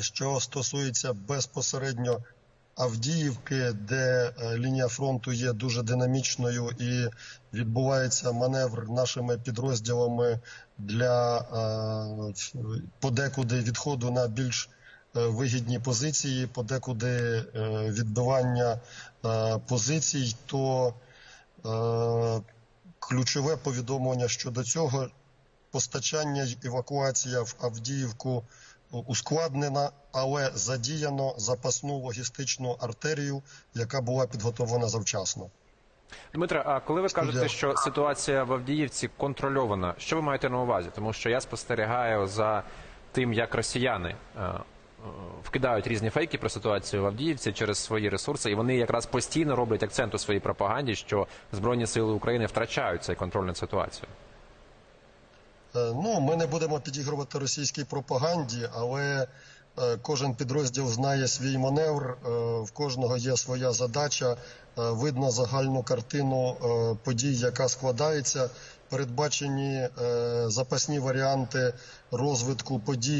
Що стосується безпосередньо Авдіївки, де е, лінія фронту є дуже динамічною і відбувається маневр нашими підрозділами для е, подекуди відходу на більш е, вигідні позиції, подекуди відбивання позицій, то ключове повідомлення щодо цього постачання евакуація в Авдіївку ускладнена, але задіяно запасну логістичну артерію, яка була підготовлена завчасно. Дмитре, а коли ви кажете, Студія. що ситуація в Авдіївці контрольована, що ви маєте на увазі? Тому що я спостерігаю за тим, як росіяни е, е, вкидають різні фейки про ситуацію в Авдіївці через свої ресурси, і вони якраз постійно роблять акцент у своїй пропаганді, що Збройні сили України втрачають цей контроль над ситуацією. Е, Ну, ми не будемо підігрувати російській пропаганді, але е, кожен підрозділ знає свій маневр, е, в кожного є своя задача. Видно загальну картину подій, яка складається. Передбачені запасні варіанти розвитку подій.